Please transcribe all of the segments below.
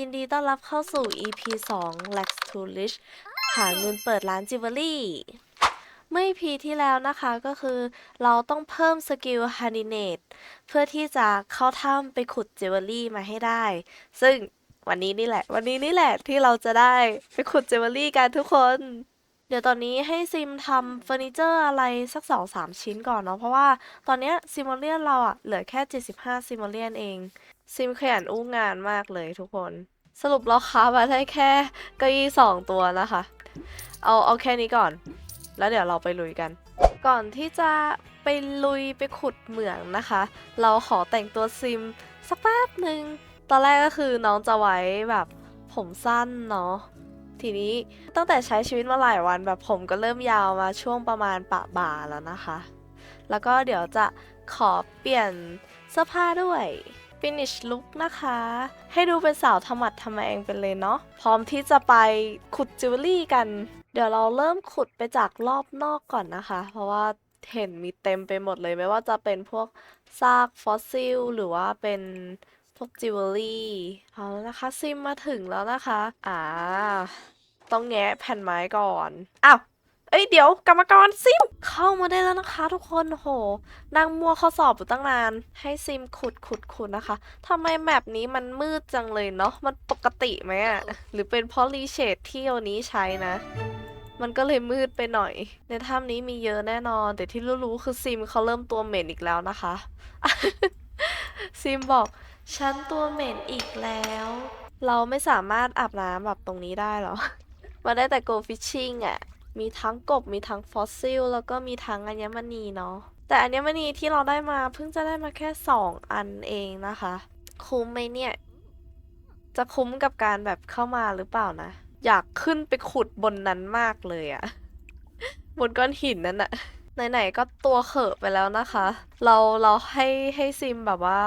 ยินดีต้อนรับเข้าสู่ EP 2 Lex to Rich หาเงินเปิดร้านจิวเวลรี่ เมื่อ EP ที่แล้วนะคะก็คือเราต้องเพิ่มสกิล h a n d i n a t e เพื่อที่จะเข้าถ้ำไปขุดจิวเวลรี่มาให้ได้ ซึ่งวันนี้นี่แหละ วันนี้นี่แหละที่เราจะได้ไปขุดจิวเวลรี่กันทุกคน เดี๋ยวตอนนี้ให้ซิมทำเฟอร์นิเจอร์อะไรสักสองสามชิ้นก่อนเนาะเพราะว่าตอนเนี้ยซิมเลียนเราอะเหลือแค่ 75ซิมเลียนเอง ซิมขยันอู้งานมากเลยทุกคน สรุปเราค้ามาได้แค่เก้าอี้สองตัวนะคะ เอาเอาแค่นี้ก่อน แล้วเดี๋ยวเราไปลุยกัน ก่อนที่จะไปลุยไปขุดเหมืองนะคะ เราขอแต่งตัวซิมสักแป๊บหนึ่งตอนแรกก็คือน้องจะไว้แบบผมสั้นเนาะทีนี้ตั้งแต่ใช้ชีวิตมาหลายวันแบบผมก็เริ่มยาวมาช่วงประมาณปะบ่าแล้วนะคะ แล้วก็เดี๋ยวจะขอเปลี่ยนเสื้อผ้าด้วย finish look นะคะ ให้ดูเป็นสาวธรรมัดทำแมงไปเลยเนาะ พร้อมที่จะไปขุดจิวเวลรี่กัน เดี๋ยวเราเริ่มขุดไปจากรอบนอกก่อนนะคะ เพราะว่าเห็นมีเต็มไปหมดเลยไม่ว่าจะเป็นพวกซากฟอสซิล หรือว่าเป็นพวกจิวเวลรี่เอาแล้วนะคะซิมมาถึงแล้วนะคะ อ่า ต้องแงะแผ่นไม้ก่อน อ้าว เอ้ยเดี๋ยวกรรมกรซิม เข้ามาได้แล้วนะคะ ทุกคนโหนั่งมัวข้อสอบอยู่ตั้งนาน ให้ซิมขุดขุดขุดนะคะทำไมแมปนี้มันมืดจังเลยเนาะมันปกติไหมอะหรือเป็นเพราะรีเชดที่เอานี้ใช้นะ มันก็เลยมืดไปหน่อย ในถ้ำนี้มีเยอะแน่นอน แต่ที่รู้ๆคือซิมเขาเริ่มตัวเหม็นอีกแล้วนะคะ ซิมบอกฉันตัวเหม็นอีกแล้ว เราไม่สามารถอาบน้ำแบบตรงนี้ได้หรอมาได้แต่ go fishing อะ มีทั้งกบมีทั้งฟอสซิล แล้วก็มีทั้งอัญมณีเนาะแต่อัญมณีที่เราได้มาเพิ่งจะได้มาแค่สองอันเองนะคะ คุ้มไหมเนี่ย จะคุ้มกับการแบบเข้ามาหรือเปล่านะ อยากขึ้นไปขุดบนนั้นมากเลยอะบนก้อนหินนั่นอะ ไหนๆก็ตัวเขอะไปแล้วนะคะ เราเราให้ให้ซิมแบบว่า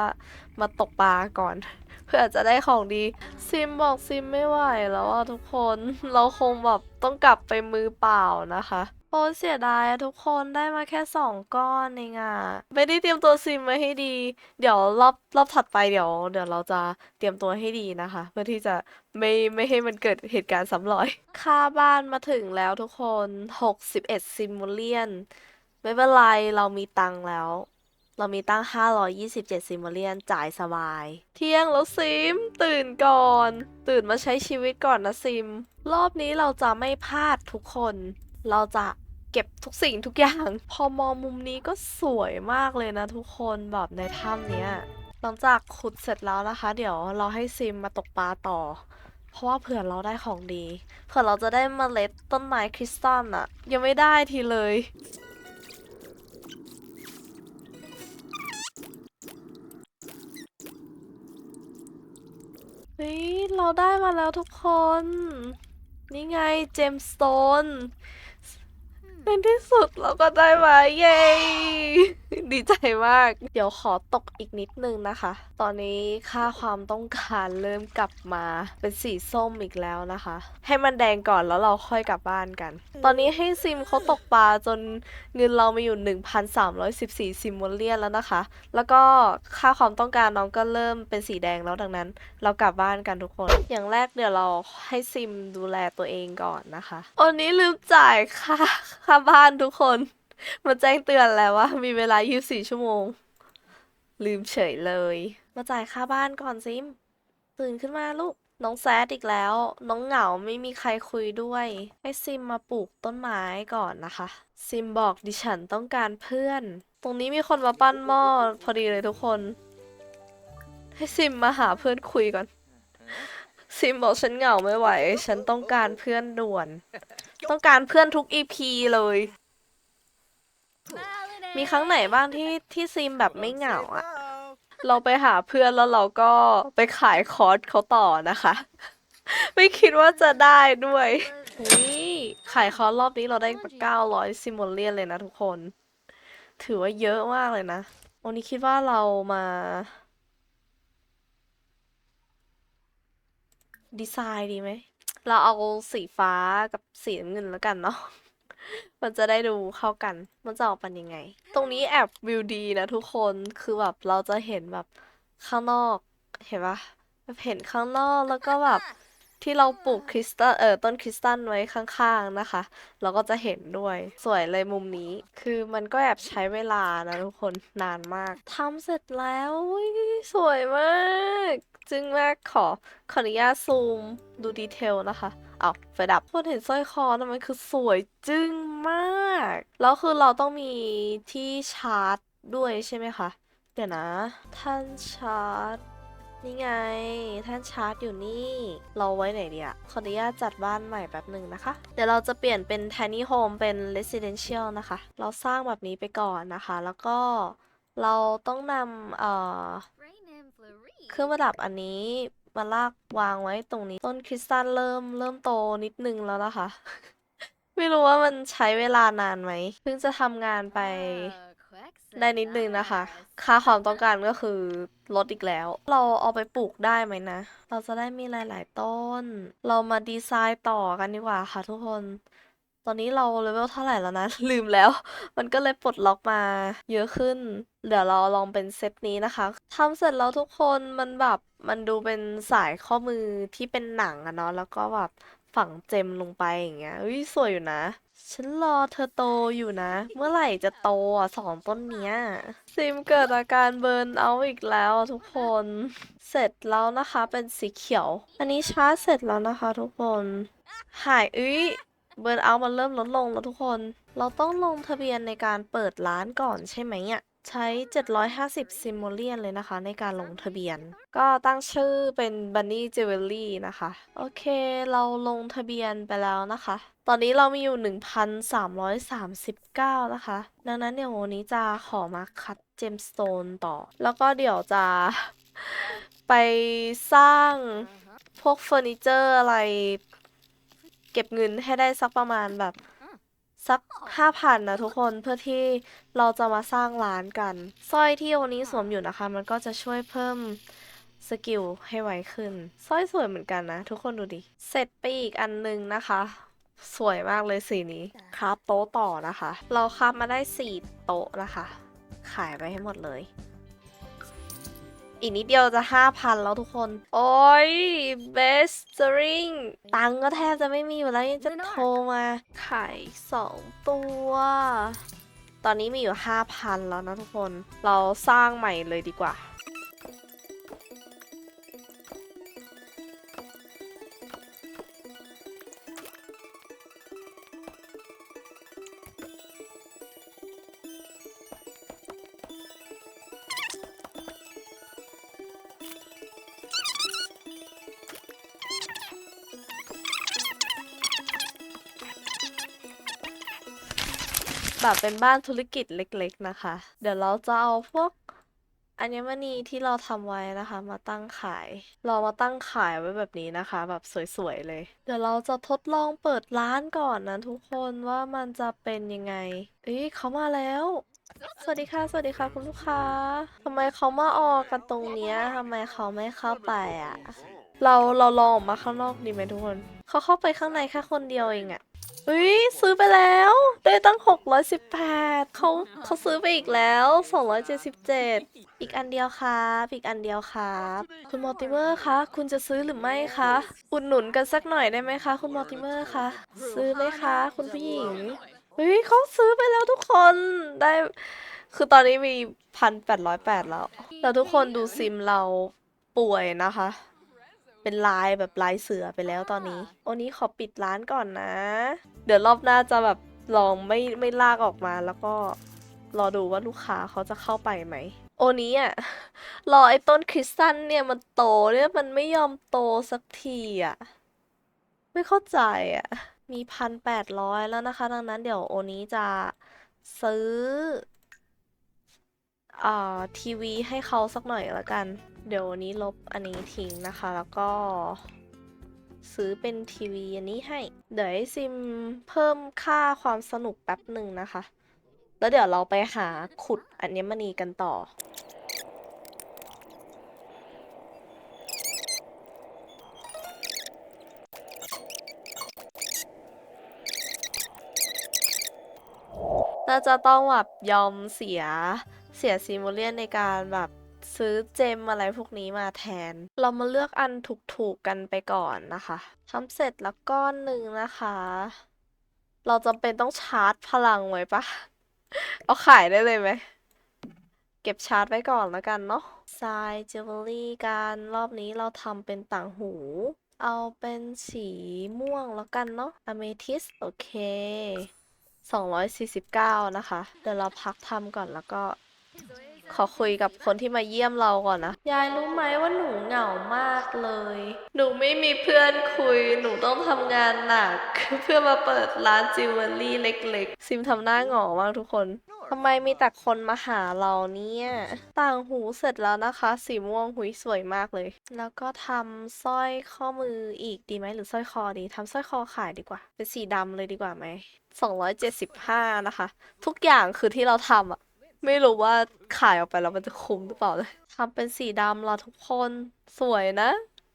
มาตกปลาก่อน เพื่อจะได้ของดี ซิมบอกซิมไม่ไหวแล้วอะทุกคน เราคงแบบต้องกลับไปมือเปล่านะคะโอ้เสียดายอะทุกคนได้มาแค่สองก้อนเองอะไม่ได้เตรียมตัวซิมไว้ให้ดี เดี๋ยวรอบรอบถัดไปเดี๋ยว เดี๋ยวเราจะเตรียมตัวให้ดีนะคะ เพื่อที่จะไม่ไม่ให้มันเกิดเหตุการณ์ซ้ำรอย ค่าบ้านมาถึงแล้วทุกคน 61ซิมโมเลียน ไม่เป็นไรเรามีตังค์แล้ว เรามีตั้ง 527 ซิมโมเลียนจ่ายสบาย เที่ยงแล้วซิม ตื่นก่อน ตื่นมาใช้ชีวิตก่อนนะซิม รอบนี้เราจะไม่พลาดทุกคน เราจะเก็บทุกสิ่งทุกอย่าง พอมองมุมนี้ก็สวยมากเลยนะทุกคนแบบในถ้ำเนี้ยหลังจากขุดเสร็จแล้วนะคะ เดี๋ยวเราให้ซิมมาตกปลาต่อ เพราะว่าเผื่อเราได้ของดี เผื่อเราจะได้เมล็ดต้นไม้คริสตัลอะยังไม่ได้ทีเลย เฮ้ยเราได้มาแล้วทุกคน นี่ไงเจมสโตนในที่สุดเราก็ได้มาเย้ ดีใจมาก เดี๋ยวขอตกอีกนิดนึงนะคะ ตอนนี้ค่าความต้องการเริ่มกลับมาเป็นสีส้มอีกแล้วนะคะ ให้มันแดงก่อนแล้วเราค่อยกลับบ้านกัน ตอนนี้ให้ซิมเขาตกปลาจนเงินเรามีอยู่ 1,314 ซิมโมเลียนแล้วนะคะ แล้วก็ค่าความต้องการน้องก็เริ่มเป็นสีแดงแล้วดังนั้น เรากลับบ้านกันทุกคน อย่างแรกเดี๋ยวเราให้ซิมดูแลตัวเองก่อนนะคะวันนี้ลืมจ่ายค่าค่าบ้านทุกคน มาแจ้งเตือนแล้วว่า มีเวลา 24 ชั่วโมง ลืมเฉยเลย มาจ่ายค่าบ้านก่อนซิม ตื่นขึ้นมาลูก น้องแซดอีกแล้ว น้องเหงาไม่มีใครคุยด้วย ให้ซิมมาปลูกต้นไม้ก่อนนะคะ ซิมบอกดิฉันต้องการเพื่อน ตรงนี้มีคนมาปั้นหม้อพอดีเลยทุกคน ให้ซิมมาหาเพื่อนคุยก่อน ซิมบอกฉันเหงาไม่ไหว ฉันต้องการเพื่อนด่วน ต้องการเพื่อนทุกอีพีเลย มีครั้งไหนบ้างที่ที่ซิมแบบไม่เหงาอะเราไปหาเพื่อนแล้วเราก็ไปขายคอร์สเขาต่อนะคะ ไม่คิดว่าจะได้ด้วยนี่ขายคอร์สรอบนี้เราได้เก้าร้อยซิมโมเลียนเลยนะทุกคน ถือว่าเยอะมากเลยนะวันนี้คิดว่าเรามาดีไซน์ดีไหม เราเอาสีฟ้ากับสีน้ำเงินแล้วกันเนาะ มันจะได้ดูเข้ากัน มันจะออกเป็นยังไง ตรงนี้แอบวิวดีนะทุกคน คือแบบเราจะเห็นแบบข้างนอก เห็นปะเห็นข้างนอกแล้วก็แบบที่เราปลูกคริสตัลเอ่อต้นคริสตัลไว้ข้างๆนะคะ เราก็จะเห็นด้วย สวยเลยมุมนี้ คือมันก็แอบใช้เวลานะทุกคนนานมากทำเสร็จแล้วสวยมาก จึงมากขอขออนุญาตซูมดูดีเทลนะคะ เอาไฟดับคนเห็นสร้อยคอนะมันคือสวยจึ้งมาก แล้วคือเราต้องมีที่ชาร์จด้วยใช่ไหมคะ เดี๋ยวนะ ท่านชาร์จ นี่ไง ท่านชาร์จอยู่นี่ เราไว้ไหนดีอะขออนุญาตจัดบ้านใหม่แป๊บหนึ่งนะคะ เดี๋ยวเราจะเปลี่ยนเป็น tiny home เป็น residential นะคะ เราสร้างแบบนี้ไปก่อนนะคะ แล้วก็เราต้องนำเอ่อเครื่องประดับอันนี้ มาลากวางไว้ตรงนี้ ต้นคริสตัลเริ่มเริ่มโตนิดนึงแล้วนะคะ ไม่รู้ว่ามันใช้เวลานานไหมเพิ่งจะทำงานไปได้นิดนึงนะคะ ค่าความต้องการก็คือลดอีกแล้ว เราเอาไปปลูกได้ไหมนะ เราจะได้มีหลาย ๆ ต้น เรามาดีไซน์ต่อกันดีกว่าค่ะทุกคน ตอนนี้เราเลเวลเท่าไหร่แล้วนะ ลืมแล้ว มันก็เลยปลดล็อกมา เยอะขึ้น เดี๋ยวเราลองเป็นเซตนี้นะคะทำเสร็จแล้วทุกคนมันแบบมันดูเป็นสายข้อมือที่เป็นหนังอะเนาะแล้วก็แบบฝังเจมลงไปอย่างเงี้ยอุ้ยสวยอยู่นะ ฉันรอเธอโตอยู่นะ เมื่อไหร่จะโตอะสองต้นเนี้ย ซิมเกิดอาการเบิร์นเอาอีกแล้วทุกคน เสร็จแล้วนะคะเป็นสีเขียว อันนี้ชาร์จเสร็จแล้วนะคะทุกคน หายอุ้ย เบิร์นเอามันเริ่มลดลงแล้วทุกคน เราต้องลงทะเบียนในการเปิดร้านก่อนใช่ไหมอะใช้ 750 ซิมโมเลียนเลยนะคะ ในการลงทะเบียน ก็ตั้งชื่อเป็น Bunny Jewelry นะคะ โอเค เราลงทะเบียนไปแล้วนะคะ ตอนนี้เรามีอยู่ 1,339 นะคะ ดังนั้นเดี๋ยววันนี้จะขอมาคัดเจมสโตนต่อ แล้วก็เดี๋ยวจะไปสร้างพวกเฟอร์นิเจอร์อะไร เก็บเงินให้ได้สักประมาณแบบ สักห้าพันนะทุกคนเพื่อที่เราจะมาสร้างร้านกันสร้อยที่วันนี้สวมอยู่นะคะ มันก็จะช่วยเพิ่มสกิลให้ไวขึ้นสร้อยสวยเหมือนกันนะ ทุกคนดูดิ เสร็จไปอีกอันนึงนะคะ สวยมากเลยสีนี้คราฟโต๊ะต่อนะคะ เราคราฟมาได้สี่โต๊ะนะคะ ขายไปให้หมดเลย อีกนิดเดียวจะห้าพันแล้วทุกคน โอ้ยเบสเ r ริงตังก็แทบจะไม่มีอยู่แล้วยังจะโทรมาขายสองตัว ตอนนี้มีอยู่ห้าพันแล้วนะทุกคน เราสร้างใหม่เลยดีกว่า แบบเป็นบ้านธุรกิจเล็กๆนะคะ เดี๋ยวเราจะเอาพวกอัญมณีที่เราทำไว้นะคะ มาตั้งขาย เรามาตั้งขายไว้แบบนี้นะคะ แบบสวยๆเลย เดี๋ยวเราจะทดลองเปิดร้านก่อนนะทุกคนว่ามันจะเป็นยังไงเอ้ยเขามาแล้ว สวัสดีค่ะ สวัสดีค่ะ คุณลูกค้าทำไมเขามาออกกันตรงเนี้ยทำไมเขาไม่เข้าไปอะ เราเราลองออกมาข้างนอกดีไหมทุกคน เขาเข้าไปข้างในแค่คนเดียวเองอะ เฮ้ยซื้อไปแล้ว ได้ตั้ง 618เขาเขาซื้อไปอีกแล้ว 277 อีกอันเดียวครับ อีกอันเดียวครับ คุณมอร์ติเมอร์คะคุณจะซื้อหรือไม่คะอุดหนุนกันสักหน่อยได้ไหมคะ คุณมอร์ติเมอร์คะซื้อไหมคะ คุณผู้หญิงเฮ้ยเขาซื้อไปแล้วทุกคนได้ คือตอนนี้มีพันแปดร้อยแปดแล้วแล้วทุกคนดูซิมเราป่วยนะคะ เป็นลายแบบลายเสือไปแล้วตอนนี้โอนี้ขอปิดร้านก่อนนะ เดี๋ยวรอบหน้าจะแบบลองไม่ไม่ลากออกมาแล้วก็รอดูว่าลูกค้าเขาจะเข้าไปไหม โอนี้อะ รอไอ้ต้นคริสตัลเนี่ยมันโตเนี่ยมันไม่ยอมโตสักทีอะ ไม่เข้าใจอะ มีพันแปดร้อยแล้วนะคะ ดังนั้นเดี๋ยวโอนี้จะซื้อ อ่าทีวีให้เขาสักหน่อยละกัน เดี๋ยววันนี้ลบอันนี้ทิ้งนะคะ แล้วก็ซื้อเป็นทีวีอันนี้ให้ เดี๋ยวให้ซิมเพิ่มค่าความสนุกแป๊บหนึ่งนะคะ แล้วเดี๋ยวเราไปหาขุดอัญมณีกันต่อน่าจะต้องแบบยอมเสีย เสียซิมูเลียนในการแบบซื้อเจมอะไรพวกนี้มาแทน เรามาเลือกอันถูกๆกันไปก่อนนะคะทำเสร็จแล้วก้อนหนึ่งนะคะ เราจำเป็นต้องชาร์จพลังไว้ปะเอาขายได้เลยไหม เก็บชาร์จไว้ก่อนแล้วกันเนาะทรายจิวเวลรี่กันรอบนี้เราทำเป็นต่างหู เอาเป็นสีม่วงแล้วกันเนาะอเมทิสโอเค 249 นะคะ เดี๋ยวเราพักทำก่อนแล้วก็ ขอคุยกับคนที่มาเยี่ยมเราก่อนนะ ยายรู้ไหมว่าหนูเหงามากเลย หนูไม่มีเพื่อนคุย หนูต้องทำงานหนัก เพื่อมาเปิดร้านจิวเวลรี่เล็กๆ ซิมทำหน้าเหงอมากทุกคนทำไมมีแต่คนมาหาเราเนี่ย ต่างหูเสร็จแล้วนะคะ สีม่วงหุยสวยมากเลย แล้วก็ทำสร้อยข้อมืออีกดีไหมหรือสร้อยคอดีทำสร้อยคอขายดีกว่า เป็นสีดำเลยดีกว่าไหม275 นะคะ ทุกอย่างคือที่เราทำอะ ไม่รู้ว่าขายออกไปแล้วมันจะคุ้มหรือเปล่าเลยทำเป็นสีดำละทุกคนสวยนะ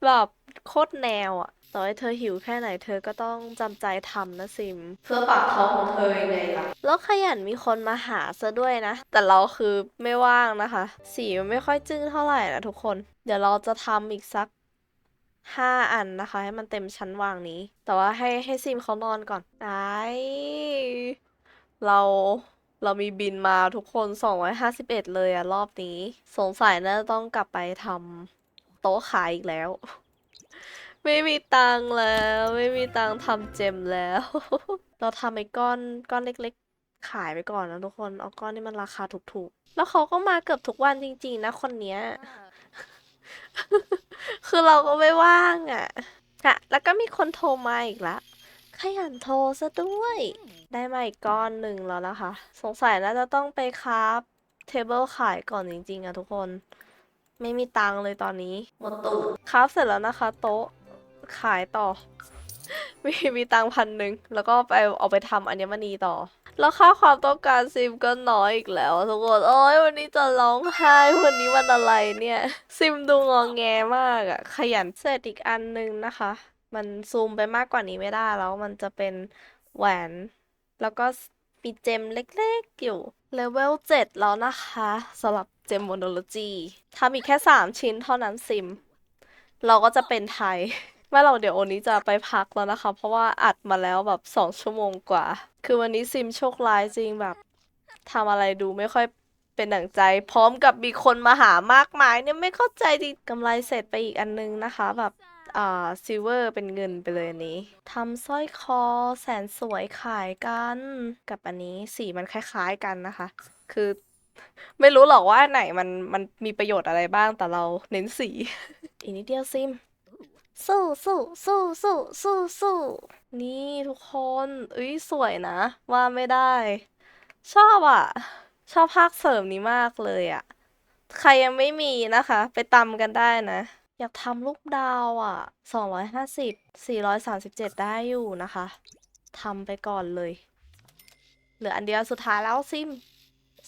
แบบโคตรแนวอะต่อให้เธอหิวแค่ไหนเธอก็ต้องจำใจทำนะซิม เพื่อปากท้องของเธอยังไงล่ะ แล้วขยันมีคนมาหาซะด้วยนะ แต่เราคือไม่ว่างนะคะ สีมันไม่ค่อยจึ้งเท่าไหร่นะทุกคน เดี๋ยวเราจะทำอีกสักห้าอันนะคะ ให้มันเต็มชั้นวางนี้ แต่ว่าให้ให้ซิมเขานอนก่อนไอ้เรา เรามีบินมาทุกคน 251 เลยอะรอบนี้ สงสัยน่าจะต้องกลับไปทำโต๊ะขายอีกแล้ว ไม่มีตังแล้ว ไม่มีตังทำเจมแล้ว เราทำไอ้ก้อนก้อนเล็กๆ ขายไปก่อนนะทุกคน เอาก้อนที่มันราคาถูกๆ แล้วเขาก็มาเกือบทุกวันจริงๆนะคนเนี้ย คือเราก็ไม่ว่างอะอะแล้วก็มีคนโทรมาอีกละ ขยันโทรซะด้วย ได้มาอีกก้อนหนึ่งแล้วนะคะ สงสัยน่าจะต้องไปคราฟเทเบิลขายก่อนจริงๆอะทุกคน ไม่มีตังค์เลยตอนนี้หมดตูดคราฟเสร็จแล้วนะคะ โต๊ะขายต่อ มีมีตังค์พันหนึ่งแล้วก็ไปเอาไปทำอัญมณีต่อ แล้วค่าความต้องการซิมก็น้อยอีกแล้วทุกคนโอ้ยวันนี้จะร้องไห้วันนี้วันอะไรเนี่ย ซิมดูงองแงมากอะขยันเสร็จอีกอันหนึงนะคะ มันซูมไปมากกว่านี้ไม่ได้แล้วมันจะเป็นแหวน แล้วก็มีเจมเล็กๆ อยู่เลเวล7แล้วนะคะสำหรับเจมโมโนโลจีทำอีกแค่ 3 ชิ้นเท่านั้นซิม เราก็จะเป็นไทยว่เราเดี๋ยววันนี้จะไปพักแล้วนะคะ เพราะว่าอัดมาแล้วแบบ 2 ชั่วโมงกว่า คือวันนี้ซิมโชคร้ายจริงแบบทำอะไรดูไม่ค่อยเป็นหนังใจ พร้อมกับมีคนมาหามากมายเนี่ยไม่เข้าใจจริงกำไรเสร็จไปอีกอันนึงนะคะ แบบ อ่าซิลเวอร์เป็นเงินไปเลยอันนี้ทำสร้อยคอแสนสวยขายกันกับอันนี้สีมันคล้าย ๆกันนะคะ คือไม่รู้หรอกว่าไหนมันมันมีประโยชน์อะไรบ้างแต่เราเน้นสี อีกนิดเดียวซิม สู้สู้สู้สู้สู้สู้นี่ทุกคนเอ้ยสวยนะ ว่าไม่ได้ ชอบอะ ชอบภาคเสริมนี้มากเลยอะ ใครยังไม่มีนะคะ ไปตำกันได้นะ อยากทำลูกดาวอะ250 437ได้อยู่นะคะทำไปก่อนเลย เหลืออันเดียวสุดท้ายแล้วซิม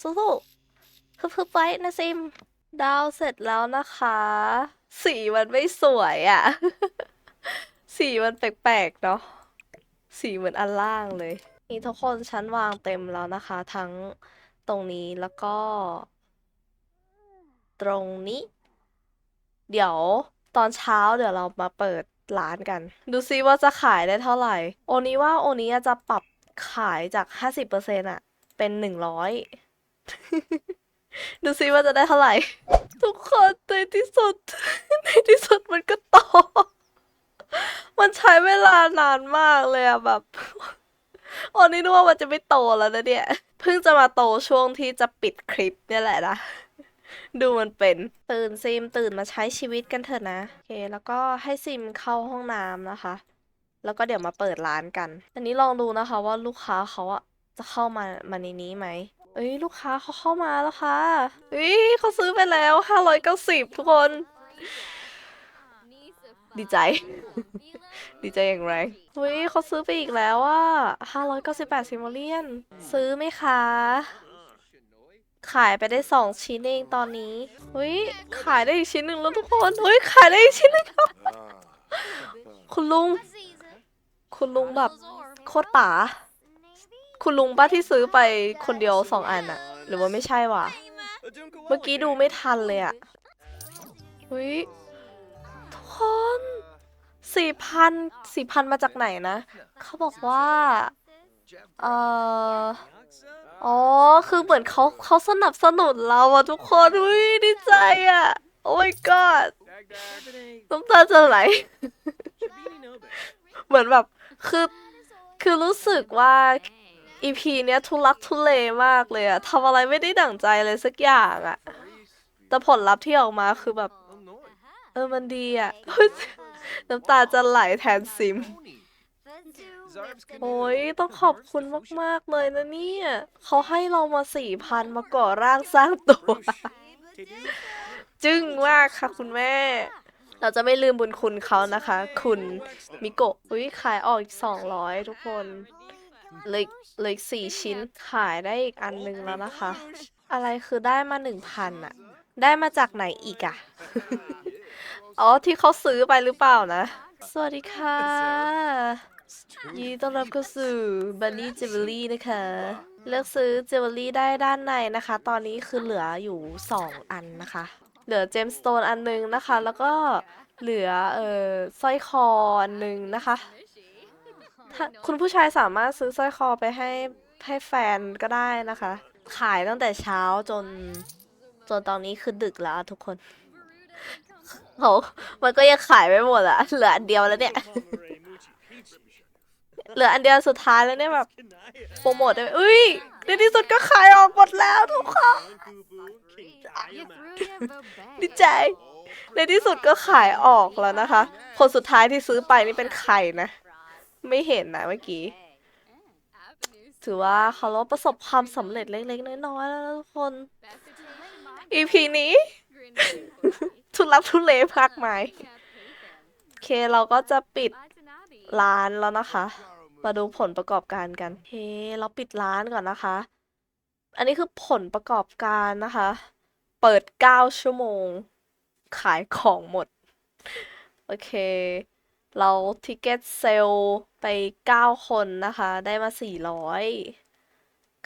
สู้ๆพึบๆไว้นะซิม ดาวเสร็จแล้วนะคะ สีมันไม่สวยอะ สีมันแปลกๆเนาะ สีเหมือนอันล่างเลย นี่ทุกคนชั้นวางเต็มแล้วนะคะ ทั้งตรงนี้แล้วก็ ตรงนี้ เดี๋ยวตอนเช้าเดี๋ยวเรามาเปิดร้านกัน ดูซิว่าจะขายได้เท่าไหร่ โอนี้ว่าโอนี้จะปรับขายจากห้าสิบเปอร์เซ็นต์อะเป็นหนึ่งร้อยดูซิว่าจะได้เท่าไหร่ ทุกคนในที่สุดในที่สุดมันก็โตมันใช้เวลานานมากเลยอะแบบโอ้นี่นึกว่ามันจะไม่โตแล้วนะเนี่ย เพิ่งจะมาโตช่วงที่จะปิดคลิปเนี่ยแหละนะ ดูมันเป็นตื่นซิมตื่นมาใช้ชีวิตกันเถอะนะโอเค แล้วก็ให้ซิมเข้าห้องน้ำนะคะ แล้วก็เดี๋ยวมาเปิดร้านกันอันนี้ลองดูนะคะว่าลูกค้าเขาอะจะเข้ามามาในนี้ไหมเอ้ยลูกค้าเขาเข้ามาแล้วค่ะเอ้ยเขาซื้อไปแล้วห้ารอยเก้าสิบทุกคน ดีใจ ดีใจอย่างแรงเฮ้ยเขาซื้อไปอีกแล้วอะห้ารอยเก้าสิบแปดซิมโมเลียน ซื้อไหมคะ ขายไปได้สองชิ้นเองตอนนี้เฮ้ยขายได้อีกชิ้นหนึ่งแล้วทุกคนเฮ้ยขายได้อีกชิ้นหนึงแล้วคุณลุง คุณลุงแบบโคตรป๋าคุณลุงป้าที่ซื้อไปคนเดียวสองอันอะหรือว่าไม่ใช่วะเมื่อกี้ดูไม่ทันเลยอะเฮ้ยทุกคนสี่พันสี่พันมาจากไหนนะ เขาบอกว่า เอ่อ อ๋อ คือเหมือนเขาเขาสนับสนุนเราอะทุกคนอุ้ยดีใจอะโอ้ my god น้ำตาจะไหล เหมือนแบบ คือ คือรู้สึกว่า EP เนี้ยทุลักทุเลมากเลยอะทำอะไรไม่ได้ดั่งใจเลยสักอย่างอะแต่ผลลัพธ์ที่ออกมาคือแบบ เออมันดีอะน้ำตาจะไหลแทนซิม โอ้ยต้องขอบคุณมาก ๆ เลยนะเนี่ย เขาให้เรามาสี่พันมาก่อร่างสร้างตัว จึ้งมากค่ะคุณแม่ เราจะไม่ลืมบุญคุณเขานะคะ คุณมิโกะอุ้ยขายออกอีกสองร้อยทุกคนเหลยเหลยสี่ชิ้นขายได้อีกอันนึงแล้วนะคะ อะไรคือได้มาหนึ่งพันอะได้มาจากไหนอีกอะ อ๋อที่เขาซื้อไปหรือเปล่านะ สวัสดีค่ะ ยินดีต้อนรับเข้าสู่บันนี่เจวเวลรี่นะคะ เลือกซื้อเจวเวลรี่ได้ด้านในนะคะ ตอนนี้คือเหลืออยู่ 2 อันนะคะ เหลือเจมสโตนอันหนึงนะคะ แล้วก็เหลือเอ่อสร้อยคออันนึงนะคะถ้าคุณผู้ชายสามารถซื้อสร้อยคอไปให้ให้แฟนก็ได้นะคะ ขายตั้งแต่เช้าจนจนตอนนี้คือดึกแล้วอะทุกคนเขามันก็ยังขายไม่หมดอะเหลืออันเดียวแล้วเนี่ย เหลืออันเดียวสุดท้ายแล้วเนี่ยแบบโปรโมทได้ไหมอุ้ยในที่สุดก็ขายออกหมดแล้วทุกคนดีใจ ในที่สุดก็ขายออกแล้วนะคะ คนสุดท้ายที่ซื้อไปนี่เป็นใครนะ ไม่เห็นนะเมื่อกี้ ถือว่าเขาประสบความสำเร็จเล็กๆน้อยๆแล้วนะทุกคน EP นี้ ทุลักทุเลมากมายโอเคเราก็จะปิดร้านแล้วนะคะ มาดูผลประกอบการกันโอเคเราปิดร้านก่อนนะคะ อันนี้คือผลประกอบการนะคะ เปิด9ชั่วโมง ขายของหมด โอเค เราทิเก็ตเซลไป9คนนะคะ ได้มา400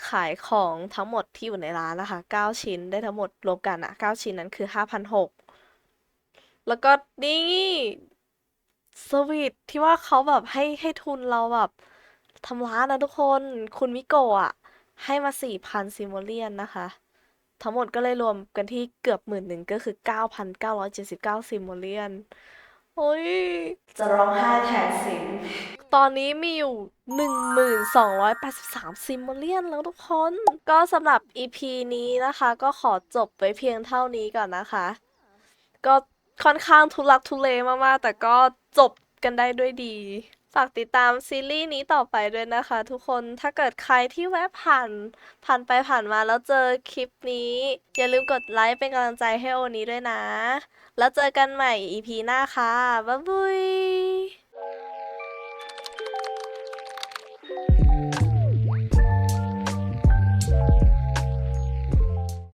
ขายของทั้งหมดที่อยู่ในร้านนะคะ 9 ชิ้นได้ทั้งหมดรวมกันอะ9ชิ้นนั้นคือ 5,600 แล้วก็นี่ สวิตที่ว่าเขาแบบให้ให้ทุนเราแบบทำร้านนะทุกคน คุณมิโกะอะให้มา4,000ซิโมเลียนนะคะ ทั้งหมดก็เลยรวมกันที่เกือบหมื่นหนึ่งก็คือ 9,979ซิโมเลียน โอ้ย จะร้องไห้แทนซิมตอนนี้มีอยู่ 1283ซิมโมเลียนแล้วทุกคน ก็สำหรับ EP นี้นะคะ ก็ขอจบไว้เพียงเท่านี้ก่อนนะคะ ก็ ค่อนข้างทุลักทุเลมากๆ แต่ก็จบกันได้ด้วยดี ฝากติดตามซีรีส์นี้ต่อไปด้วยนะคะ ทุกคน ถ้าเกิดใครที่แวะผ่าน ผ่านไปผ่านมาแล้วเจอคลิปนี้ อย่าลืมกดไลค์เป็นกำลังใจให้โอนี้ด้วยนะ แล้วเจอกันใหม่ EP หน้าค่ะ บ๊ายบาย